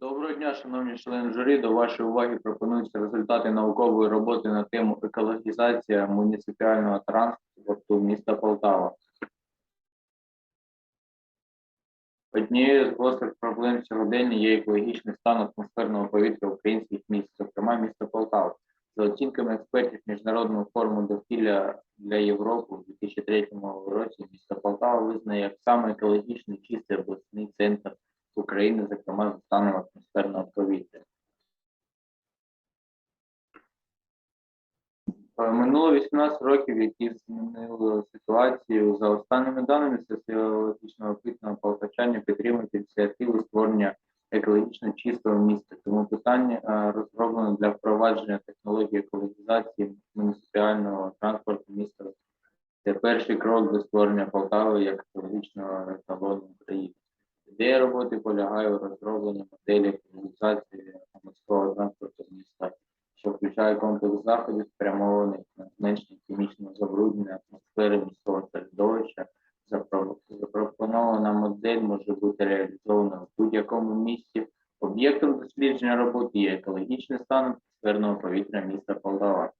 Доброго дня, шановні члени журі. До вашої уваги пропонуються результати наукової роботи на тему екологізація муніципального транспорту міста Полтава. Однією з гострих проблем сьогодення є екологічний стан атмосферного повітря українських міст, зокрема міста Полтава. За оцінками експертів Міжнародного форуму довкілля для Європи у 2003 році місто Полтава визнає як саме екологічний чистий обласний центр України, зокрема за станом атмосферного повітря. Е, Минуло 18 років, які змінили ситуацію. За останніми даними соціологічного опитного полтавчання підтримують ініціативу створення екологічно чистого міста. Тому питання е, розроблено для впровадження технології екологізації муніципального транспорту міста. Це перший крок до створення Полтави як екологічного еталону України. Ідея роботи полягає у розробленні моделі екологізації морського транспорту міста, що включає комплекс заходів, спрямованих на зменшення хімічного забруднення атмосфери міського середовища. Запропонована модель може бути реалізована в будь-якому місті. Об'єктом дослідження роботи є екологічний стан атмосферного повітря міста Полтава.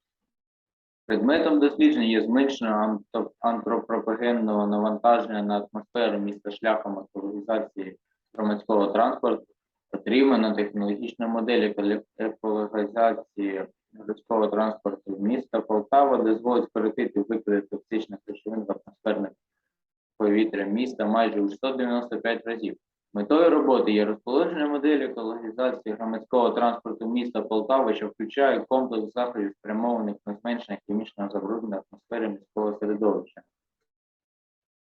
Предметом дослідження є зменшення антропогенного навантаження на атмосферу міста шляхом екологізації громадського транспорту. Отримана технологічна модель екологізації громадського транспорту міста Полтава дозволить скоротити викиди токсичних речовин в атмосферне повітря міста майже у 195 разів. Метою роботи є розположення моделі екологізації громадського транспорту міста Полтава, що включає комплекс заходів, спрямованих на зменшення хімічного забруднення атмосфери міського середовища.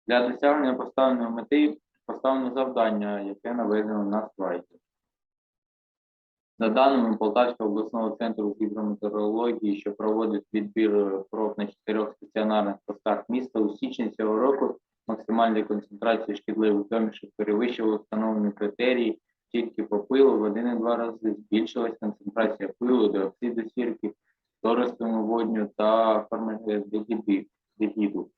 Для досягнення поставленої мети поставлено завдання, яке наведено на слайді. За даними Полтавського обласного центру гідрометеорології, що проводить відбір проб на чотирьох стаціонарних постах міста, у січні цього року максимальної концентрації шкідливих домішок перевищували встановлені критерії тільки по пилу в 1,2 рази. Збільшилась концентрація пилу, диоксиду сірки, тористому водню та формальдегіду.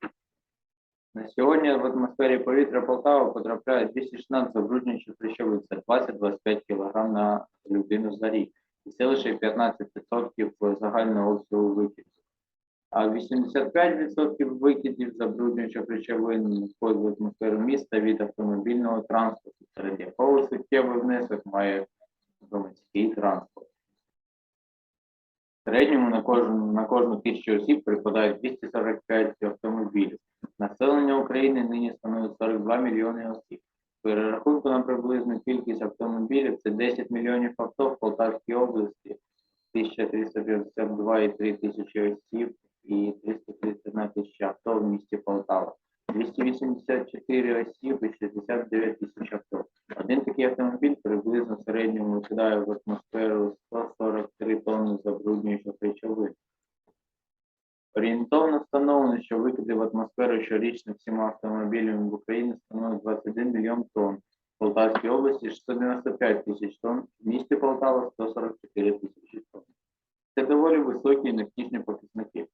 На сьогодні в атмосфері повітря Полтава потрапляє 216 забруднюючих речовин, це 20-25 кг на людину за рік. І це лише 15% загального обсягу викидів. А 85% викидів забруднюючих речовин входить в атмосферу міста від автомобільного транспорту, серед якого суттєвий внесок має громадський транспорт. В середньому на кожну, на кожну тисячу осіб припадають 245 автомобілів. Населення України нині становить 42 мільйони осіб. Перерахунку на приблизну кількість автомобілів це 10 мільйонів авто в Полтавській області, 1352,3 тисячі осіб і 331 тисяча авто в місті Полтава. 284 осіб і 69 тисяч авто. Один такий автомобіль приблизно в середньому викидає в атмосферу 143 тонни забруднюючих речовин. Орієнтовно встановлено, що викиди в атмосферу щорічно всіма автомобілями в Україні становить 21 мільйон тонн. В Полтавській області 695 тисяч тонн, в місті Полтава 144 тисячі тонн. Це доволі високі і невтішні показники.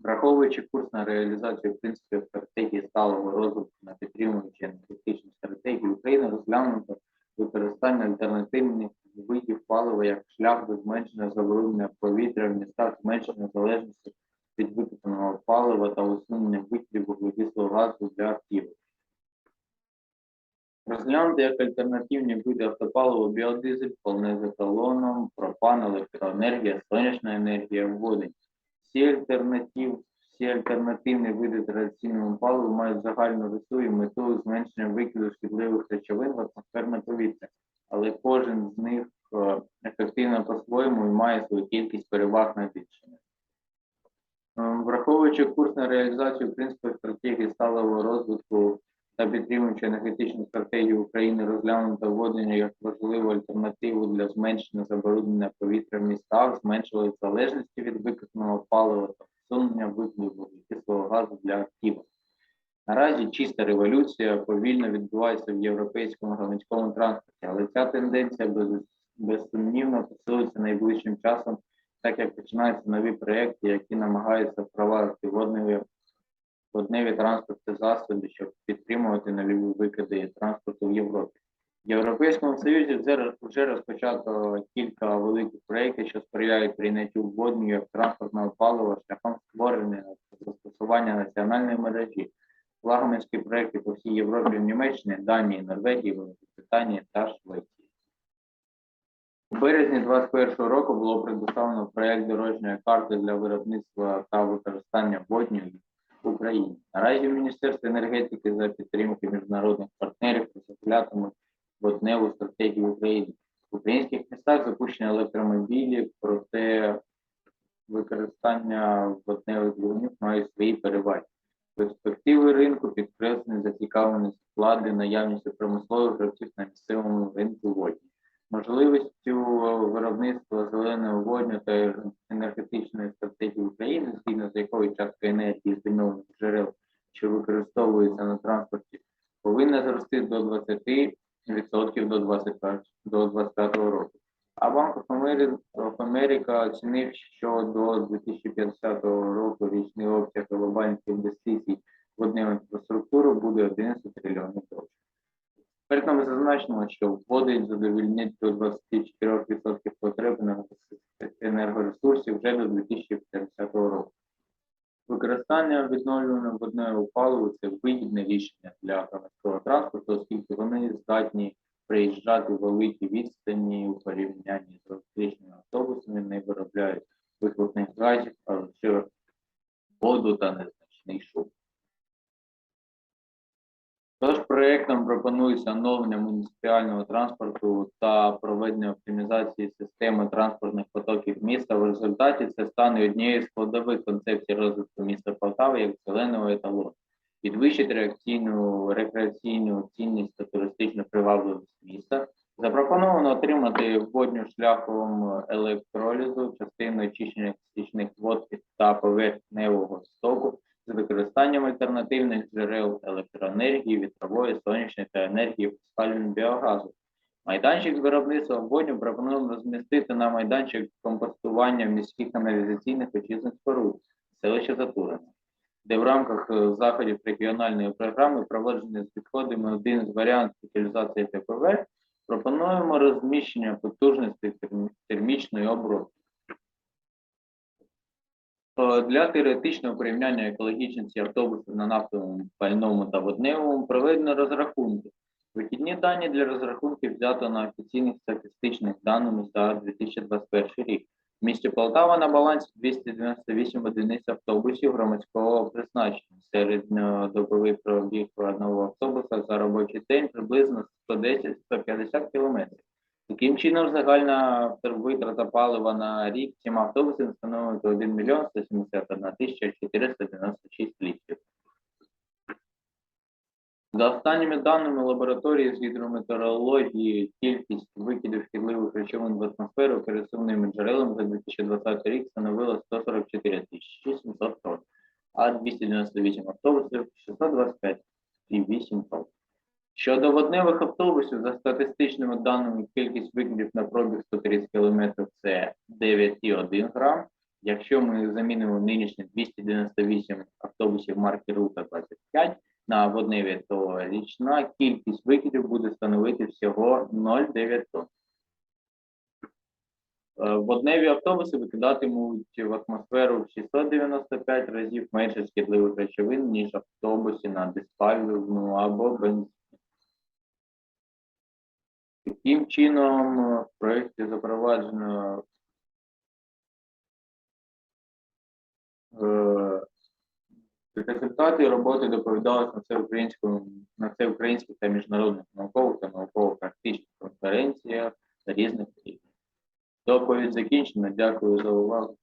Враховуючи курс на реалізацію принципів стратегії сталого розвитку на підтримуючи енергетичну стратегію України, розглянуто використання альтернативних видів палива як шлях до зменшення забруднення повітря в містах, зменшення залежності від викопаного палива та усунення викидів вуглекислого газу для автівок. Розглянути як альтернативні види автопалива біодизель, пальне з еталоном, пропан, електроенергія, сонячна енергія, водень. Всі альтернатив, всі альтернативні види традиційного палива мають загальну рису і мету зменшення викиду шкідливих речовин в атмосферне повітря, але кожен з них е, ефективно по-своєму і має свою кількість переваг на рішення. Ем, Враховуючи курс на реалізацію принципів стратегії сталого розвитку та підтримуючи енергетичну стратегію України, розглянуто введення як важливу альтернативу для зменшення забруднення повітря в містах, зменшили залежності від викопаного палива та усунення викидів вуглекислого газу для автівок. Наразі чиста революція повільно відбувається в європейському громадському транспорті, але ця тенденція без, безсумнівно посилиться найближчим часом так як починаються нові проекти, які намагаються впровадити водневі, водневі транспортні засоби, щоб підтримувати нові викиди транспорту в Європі. В Європейському Союзі вже розпочато кілька великих проєктів, що сприяють прийняттю водню як транспортного палива шляхом створення застосування національної мережі. Флагманські проекти по всій Європі Німеччині, Данії, Норвегії, Великобританії та Швеції. У березні 2021 року було предоставлено проект дорожньої карти для виробництва та використання водню в Україні. Наразі в Міністерстві енергетики за підтримки міжнародних партнерів розроблятимуть водневу стратегію України. В українських містах запущені електромобілі, проте використання водневих двигунів має свої переваги. Перспективи ринку підкреслені зацікавленість влади, наявністю промислових гравців на місцевому ринку водні. Можливістю виробництва зеленого водню та енергетичної стратегії України, згідно з якою частка енергії з відновлених джерел, що використовується на транспорті, повинна зрости до 20% до 25 до 25 року. А Банк Америка оцінив, що до 2050 року річний обсяг глобальних інвестицій в одну інфраструктуру буде 11 трильйонів доларів. Перед нами зазначено, що вводить задовільнить до 24% потреб енергоресурсів вже до 2050 року. Використання водною паливо це вигідне рішення для громадського транспорту, оскільки вони здатні приїжджати великі відстані у порівнянні з електричними автобусами, не виробляють вихлопних газів, а лише воду та незначний Тож проектом пропонується оновлення муніципального транспорту та проведення оптимізації системи транспортних потоків міста. В результаті це стане однією з складових концепцій розвитку міста Полтави як зеленого еталону. Підвищить реакційну рекреаційну цінність та туристичну привабливість міста. Запропоновано отримати водню шляхом електролізу, частину очищення стічних вод та поверхневого стоку з використанням альтернативних джерел електроенергії, вітрової, сонячної та енергії спалювання біогазу. Майданчик з виробництва водню пропонуємо розмістити на майданчик компостування міських каналізаційних очисних споруд селища Затурене, де в рамках е, заходів регіональної програми проводження з відходами один з варіантів утилізації ТПВ пропонуємо розміщення потужностей терм- термічної обробки. Е, Для теоретичного порівняння екологічності автобусів на нафтовому, пальному та водневому проведено розрахунки. Вихідні дані для розрахунків взято на офіційних статистичних даних за 2021 рік. В місті Полтава на балансі 298 одиниць автобусів громадського призначення. Середньодобовий пробіг одного автобуса за робочий день приблизно 110-150 кілометрів. Таким чином, загальна витрата палива на рік цим автобусам становить 1 мільйон 171 тисяча 496 літрів. За останніми даними лабораторії з гідрометеорології, кількість викидів шкідливих речовин в атмосферу пересувними джерелами за 2020 рік становила 144 тисячі 740, а 298 автобусів 625 і 8 тонн. Щодо водневих автобусів, за статистичними даними, кількість викидів на пробіг 130 км це 9,1 грам. Якщо ми замінимо нинішні 298 автобусів марки Рута 25 на водневі, то річна кількість викидів буде становити всього 0,9 тонн. Е, Водневі автобуси викидатимуть в атмосферу в 695 разів менше шкідливих речовин, ніж автобуси на диспальну або бензин. Таким чином, е, в проєкті запроваджено е, результати роботи доповідалися на всеукраїнському на всеукраїнських та міжнародних наукових та науково-практичних конференціях різних рівнів. Доповідь закінчена. Дякую за увагу.